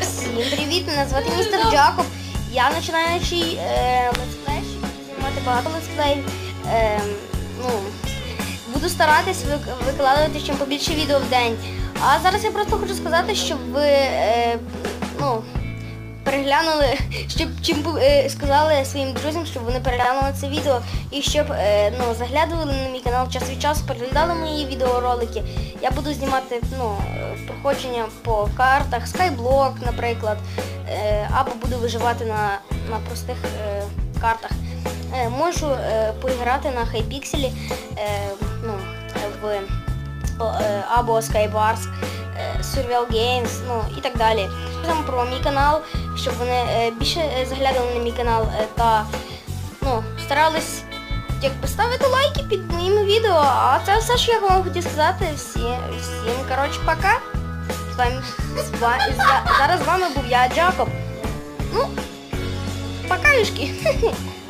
Всім привіт, мене звати містер Джакоб. Я починаючий е, буду знімати багато летсплеїв. Е, ну, буду старатись викладувати чим побільше відео в день. А зараз я просто хочу сказати, щоб ви е, переглянули, щоб чим е, сказали своїм друзям, щоб вони переглянули це відео і щоб е, ну, заглядували на мій канал час від часу, переглядали мої відеоролики. Я буду знімати ну, проходження по картах, Skyblock, наприклад, е, або буду виживати на, на простих картах. Можу поіграти на хайпікселі ну, в або Skybars, Survival Games, ну і так далі. Там про мій канал, щоб вони е, більше е, заглядали на мій канал е, та ну, старались як поставити лайки під моїми відео. А це все, що я вам хотів сказати. Всі, всім, коротше, пока. З вами, з вами, за- зараз з вами був я, Джакоб. Ну, пока, юшки.